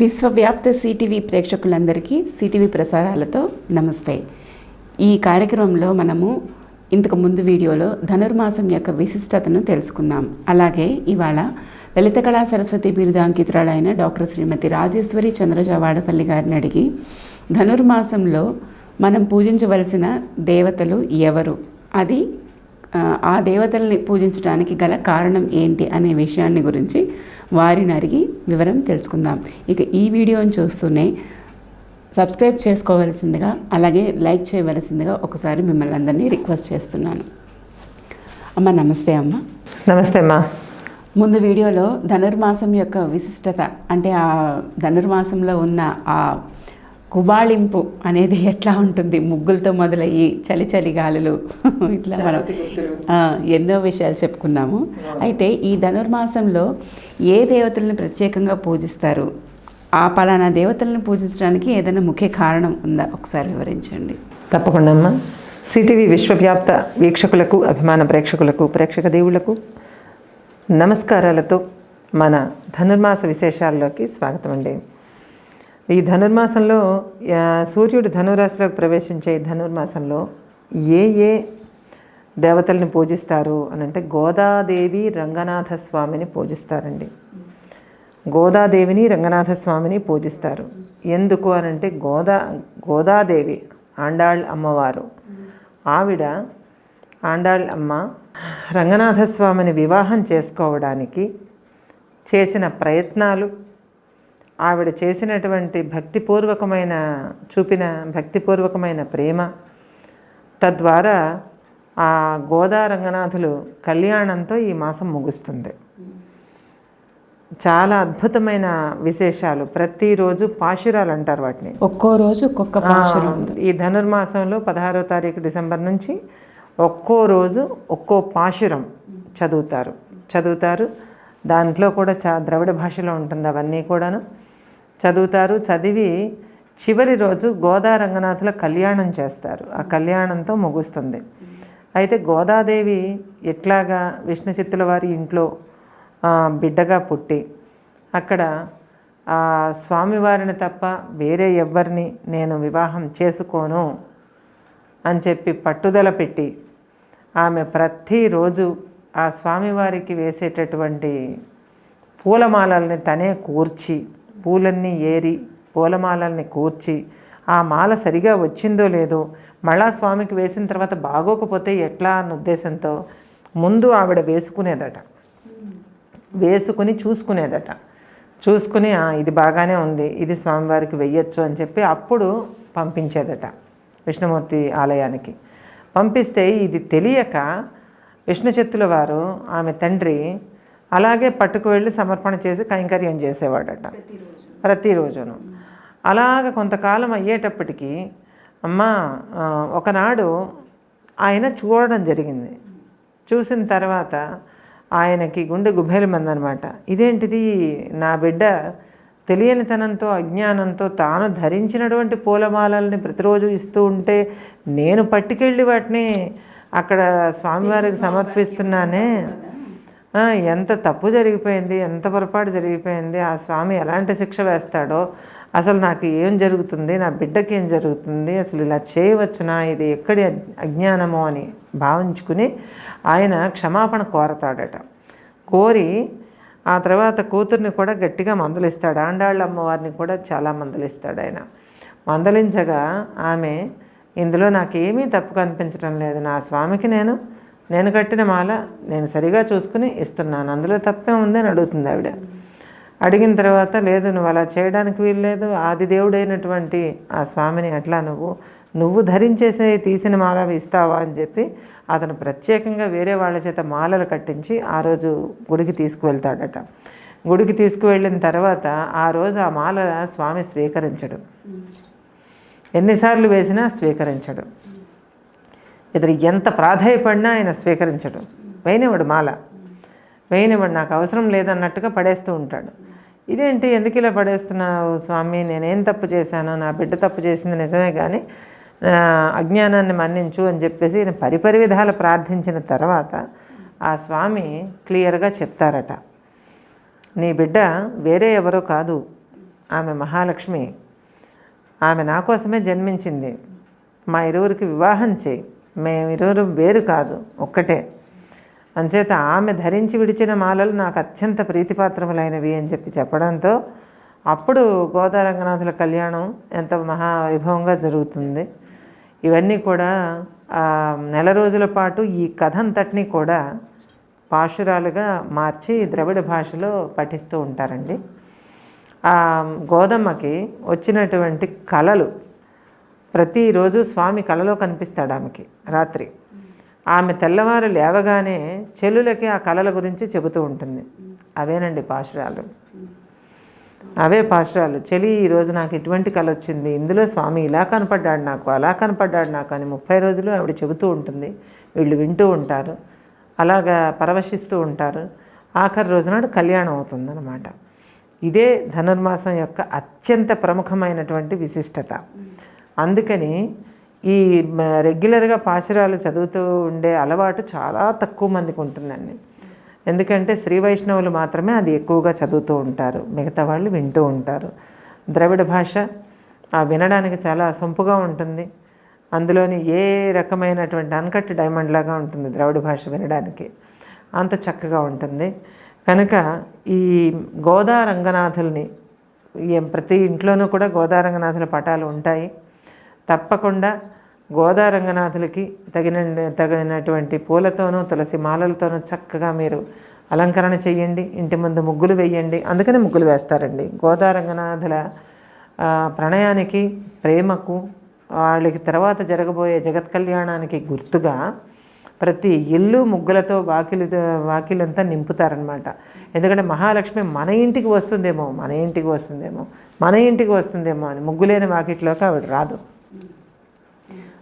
విశ్వవ్యాప్త CTV ప్రేక్షకులందరికీ CTV ప్రసారాలతో నమస్తే. ఈ కార్యక్రమంలో మనము ఇంతకు ముందు వీడియోలో ధనుర్మాసం యొక్క విశిష్టతను తెలుసుకుందాం. అలాగే ఇవాళ లలిత కళా సరస్వతి బిరుదాంకితురాలైన డాక్టర్ శ్రీమతి రాజేశ్వరి చంద్రజవాడపల్లి గారిని అడిగి ధనుర్మాసంలో మనం పూజించవలసిన దేవతలు ఎవరు? అది ఆ, దేవతల్ని పూజించడానికి గల కారణం ఏంటి అనే విషయాన్ని గురించి వారిని అడిగి వివరం తెలుసుకుందాం. ఇక ఈ వీడియోని చూస్తూనే సబ్స్క్రైబ్ చేసుకోవలసిందిగా అలాగే లైక్ చేయవలసిందిగా ఒకసారి మిమ్మల్ని అందరినీ రిక్వెస్ట్ చేస్తున్నాను. అమ్మ నమస్తే అమ్మ. నమస్తే అమ్మా. ముందు వీడియోలో ధనుర్మాసం యొక్క విశిష్టత అంటే ఆ ధనుర్మాసంలో ఉన్న ఆ కుబాళింపు అనేది ఎట్లా ఉంటుంది? ముగ్గులతో మొదలయ్యి చలి చలి గాలులు ఇట్లా మనం ఆ, ఎన్నో విషయాలు చెప్పుకున్నాము. అయితే ఈ ధనుర్మాసంలో ఏ దేవతలను ప్రత్యేకంగా పూజిస్తారు? ఆ పలానా దేవతలను పూజించడానికి ఏదైనా ముఖ్య కారణం ఉందా? ఒకసారి వివరించండి. తప్పకుండా అమ్మా. సిటీవీ విశ్వవ్యాప్త వీక్షకులకు అభిమాన ప్రేక్షకులకు ప్రేక్షక దేవుళ్ళకు నమస్కారాలతో మన ధనుర్మాస విశేషాల్లోకి స్వాగతం అండి. ఈ ధనుర్మాసంలో సూర్యుడు ధనురాశిలోకి ప్రవేశించే ఈ ధనుర్మాసంలో ఏ ఏ దేవతల్ని పూజిస్తారు అని అంటే గోదాదేవి రంగనాథ స్వామిని పూజిస్తారండి. గోదాదేవిని రంగనాథ స్వామిని పూజిస్తారు. ఎందుకు అని అంటే గోదా గోదాదేవి ఆండాళ్ అమ్మవారు. ఆవిడ ఆండాళ్ అమ్మ రంగనాథ స్వామిని వివాహం చేసుకోవడానికి చేసిన ప్రయత్నాలు ఆవిడ చేసినటువంటి భక్తిపూర్వకమైన చూపిన భక్తిపూర్వకమైన ప్రేమ. తద్వారా ఆ గోదా రంగనాథులు కళ్యాణంతో ఈ మాసం ముగుస్తుంది. చాలా అద్భుతమైన విశేషాలు. ప్రతిరోజు పాశురాలు అంటారు వాటిని. ఒక్కో రోజు ఒక్కొక్క పాశురం ఈ ధనుర్మాసంలో పదహారో తారీఖు డిసెంబర్ నుంచి ఒక్కో రోజు ఒక్కో పాశురం చదువుతారు. చదువుతారు. దాంట్లో కూడా చా ద్రవిడ భాషలో ఉంటుంది అవన్నీ కూడాను. చదువుతారు చదివి చివరి రోజు గోదా రంగనాథుల కళ్యాణం చేస్తారు. ఆ కళ్యాణంతో ముగుస్తుంది. అయితే గోదాదేవి ఎట్లాగా విష్ణు చిత్తుల వారి ఇంట్లో బిడ్డగా పుట్టి అక్కడ ఆ స్వామివారిని తప్ప వేరే ఎవ్వరిని నేను వివాహం చేసుకోను అని చెప్పి పట్టుదల పెట్టి ఆమె ప్రతిరోజు ఆ స్వామివారికి వేసేటటువంటి పూలమాలల్ని తనే కూర్చి పూలన్నీ ఏరి పూలమాలల్ని కూర్చి ఆ మాల సరిగా వచ్చిందో లేదో మళ్ళా స్వామికి వేసిన తర్వాత బాగోకపోతే ఎట్లా? అన్న ఉద్దేశంతో ముందు ఆవిడ వేసుకునేదట. వేసుకుని చూసుకునేదట. చూసుకుని ఇది బాగానే ఉంది ఇది స్వామివారికి వెయ్యొచ్చు అని చెప్పి అప్పుడు పంపించేదట విష్ణుమూర్తి ఆలయానికి. పంపిస్తే ఇది తెలియక విష్ణు చెత్తుల వారు ఆమె తండ్రి అలాగే పట్టుకు వెళ్ళి సమర్పణ చేసి కైంకర్యం చేసేవాడట. ప్రతిరోజును. అలాగ కొంతకాలం అయ్యేటప్పటికి అమ్మ ఒకనాడు ఆయన చూడడం జరిగింది. చూసిన తర్వాత ఆయనకి గుండె గుబేలమందనమాట. ఇదేంటిది? నా బిడ్డ తెలియనితనంతో అజ్ఞానంతో తాను ధరించినటువంటి పూలమాలల్ని ప్రతిరోజు ఇస్తూ ఉంటే నేను పట్టుకెళ్ళి వాటిని అక్కడ స్వామివారికి సమర్పిస్తున్నానే. ఎంత తప్పు జరిగిపోయింది ఎంత పొరపాటు జరిగిపోయింది ఆ స్వామి ఎలాంటి శిక్ష వేస్తాడో అసలు నాకు ఏం జరుగుతుంది నా బిడ్డకి ఏం జరుగుతుంది అసలు ఇలా చేయవచ్చునా ఇది ఎక్కడి అజ్ఞానమో అని భావించుకుని ఆయన క్షమాపణ కోరతాడట. కోరి ఆ తర్వాత కూతుర్ని కూడా గట్టిగా మందలిస్తాడు ఆండాళ్ళ అమ్మవారిని కూడా చాలా మందలిస్తాడు ఆయన. మందలించగా ఆమె ఇందులో నాకేమీ తప్పు కనిపించడం లేదు నా స్వామికి నేను నేను కట్టిన మాల నేను సరిగా చూసుకుని ఇస్తున్నాను. అందులో తప్పే ఉంది అని అడుగుతుంది ఆవిడ. అడిగిన తర్వాత లేదు నువ్వు అలా చేయడానికి వీల్లేదు. ఆది దేవుడైనటువంటి ఆ స్వామిని అట్లా నువ్వు నువ్వు ధరించేసే తీసిన మాల ఇస్తావా? అని చెప్పి అతను ప్రత్యేకంగా వేరే వాళ్ళ చేత మాలలు కట్టించి ఆ రోజు గుడికి తీసుకువెళ్తాడట. గుడికి తీసుకువెళ్ళిన తర్వాత ఆ రోజు ఆ మాల స్వామి స్వీకరించడు. ఎన్నిసార్లు వేసినా స్వీకరించడు. ఇతడు ఎంత ప్రాధాయపడినా ఆయన స్వీకరించడు. వేయనివాడు మాల. వేయనివాడు నాకు అవసరం లేదన్నట్టుగా పడేస్తూ ఉంటాడు. ఇదేంటి ఎందుకు ఇలా పడేస్తున్నావు స్వామి? నేనేం తప్పు చేశాను? నా బిడ్డ తప్పు చేసింది నిజమే కానీ అజ్ఞానాన్ని మన్నించు అని చెప్పేసి ఈయన పరిపరి విధాలు ప్రార్థించిన తర్వాత ఆ స్వామి క్లియర్గా చెప్తారట. నీ బిడ్డ వేరే ఎవరో కాదు. ఆమె మహాలక్ష్మి. ఆమె నా కోసమే జన్మించింది. మా ఇరువురికి వివాహం చేయి. మేము వేరు కాదు ఒక్కటే. అంచేత ఆమె ధరించి విడిచిన మాలలు నాకు అత్యంత ప్రీతిపాత్రములైనవి అని చెప్పి చెప్పడంతో అప్పుడు గోదారంగనాథుల కళ్యాణం ఎంత మహావైభవంగా జరుగుతుంది. ఇవన్నీ కూడా నెల రోజుల పాటు ఈ కథ అంతటినీ కూడా పాశురాలుగా మార్చి ద్రవిడ భాషలో పఠిస్తూ ఉంటారండి. ఆ గోదమ్మకి వచ్చినటువంటి కళలు ప్రతిరోజు స్వామి కలలో కనిపిస్తాడు ఆమెకి రాత్రి. ఆమె తెల్లవారు లేవగానే చెల్లులకి ఆ కళల గురించి చెబుతూ ఉంటుంది. అవేనండి పాశురాలు? అవే పాశురాలు. చెలి ఈరోజు నాకు ఇటువంటి కళ వచ్చింది. ఇందులో స్వామి ఇలా కనపడ్డాడు నాకు అలా కనపడ్డాడు నాకు అని ముప్పై రోజులు ఆవిడ చెబుతూ ఉంటుంది. వీళ్ళు వింటూ ఉంటారు. అలాగా పరవశిస్తూ ఉంటారు. ఆఖరి రోజునాడు కళ్యాణం అవుతుందన్నమాట. ఇదే ధనుర్మాసం యొక్క అత్యంత ప్రముఖమైనటువంటి విశిష్టత. అందుకని ఈ రెగ్యులర్గా పాశురాలు చదువుతూ ఉండే అలవాటు చాలా తక్కువ మందికి ఉంటుందండి. ఎందుకంటే శ్రీ వైష్ణవులు మాత్రమే అది ఎక్కువగా చదువుతూ ఉంటారు. మిగతా వాళ్ళు వింటూ ఉంటారు. ద్రవిడ భాష వినడానికి చాలా సొంపుగా ఉంటుంది. అందులోని ఏ రకమైనటువంటి అన్కట్ డైమండ్ లాగా ఉంటుంది ద్రవిడ భాష వినడానికి. అంత చక్కగా ఉంటుంది. కనుక ఈ గోదా రంగనాథుల్ని ఈ ప్రతి ఇంట్లోనూ కూడా గోదా రంగనాథుల పటాలు ఉంటాయి. తప్పకుండా గోదా రంగనాథులకి తగిన తగినటువంటి పూలతోనూ తులసి మాలలతోనూ చక్కగా మీరు అలంకరణ చేయండి ఇంటి ముందు ముగ్గులు వేయండి. అందుకనే ముగ్గులు వేస్తారండి. గోదా రంగనాథుల ప్రణయానికి ప్రేమకు వాళ్ళకి తర్వాత జరగబోయే జగత్ కళ్యాణానికి గుర్తుగా ప్రతి ఇల్లు ముగ్గులతో వాకిలి వాకిలంతా నింపుతారనమాట ఎందుకంటే మహాలక్ష్మి మన ఇంటికి వస్తుందేమో మన ఇంటికి వస్తుందేమో మన ఇంటికి వస్తుందేమో అని ముగ్గులేని వాకిట్లోకి ఆవిడ రాదు.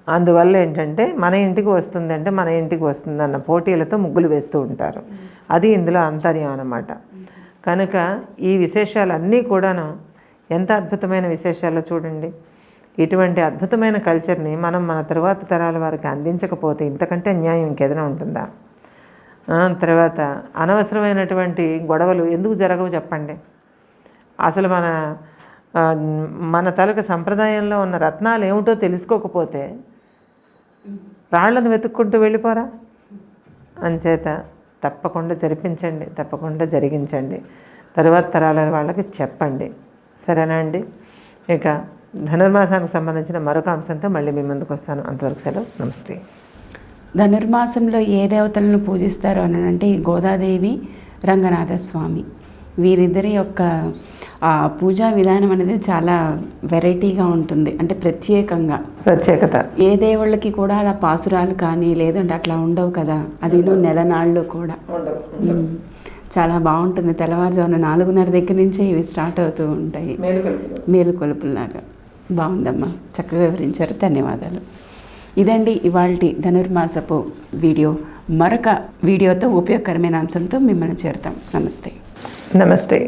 అందువల్ల ఏంటంటే మన ఇంటికి వస్తుందంటే మన ఇంటికి వస్తుందన్న పోటీలతో ముగ్గులు వేస్తూ ఉంటారు. అది ఇందులో అంతర్యం అన్నమాట. కనుక ఈ విశేషాలన్నీ కూడాను ఎంత అద్భుతమైన విశేషాలు చూడండి. ఇటువంటి అద్భుతమైన కల్చర్ని మనం మన తరువాత తరాల వారికి అందించకపోతే ఇంతకంటే అన్యాయం ఇంకేదైనా ఉంటుందా? తర్వాత అనవసరమైనటువంటి గొడవలు ఎందుకు జరగవు చెప్పండి. అసలు మన మన తలకు సంప్రదాయంలో ఉన్న రత్నాలు ఏమిటో తెలుసుకోకపోతే రాళ్ళను వెతుక్కుంటూ వెళ్ళిపోరా? అంచేత తప్పకుండా జరిపించండి తప్పకుండా జరిగించండి. తరువాత తరాల వాళ్ళకి చెప్పండి. సరేనా అండి? ఇక ధనుర్మాసానికి సంబంధించిన మరొక అంశంతో మళ్ళీ మీ ముందుకు వస్తాను. అంతవరకు సెలవు. నమస్తే. ధనుర్మాసంలో ఏ దేవతలను పూజిస్తారు అని అంటే ఈ గోదాదేవి రంగనాథ స్వామి వీరిద్దరి యొక్క ఆ పూజా విధానం అనేది చాలా వెరైటీగా ఉంటుంది. అంటే ప్రత్యేకంగా. ప్రత్యేకత. ఏ దేవుళ్ళకి కూడా అలా పాసురాలు కానీ లేదంటే అట్లా ఉండవు కదా. అది నెలనాళ్ళు కూడా. ఉమ్. చాలా బాగుంటుంది. తెల్లవారుజామున నాలుగున్నర దగ్గర నుంచే ఇవి స్టార్ట్ అవుతూ ఉంటాయి. మేలుకొలుపులాగా బాగుందమ్మా. చక్కగా వివరించారు. ధన్యవాదాలు. ఇదండి ఇవాల్టి ధనుర్మాసపు వీడియో. మరొక వీడియోతో ఉపయోగకరమైన అంశంతో మిమ్మల్ని చేరుతాం. నమస్తే. నమస్తే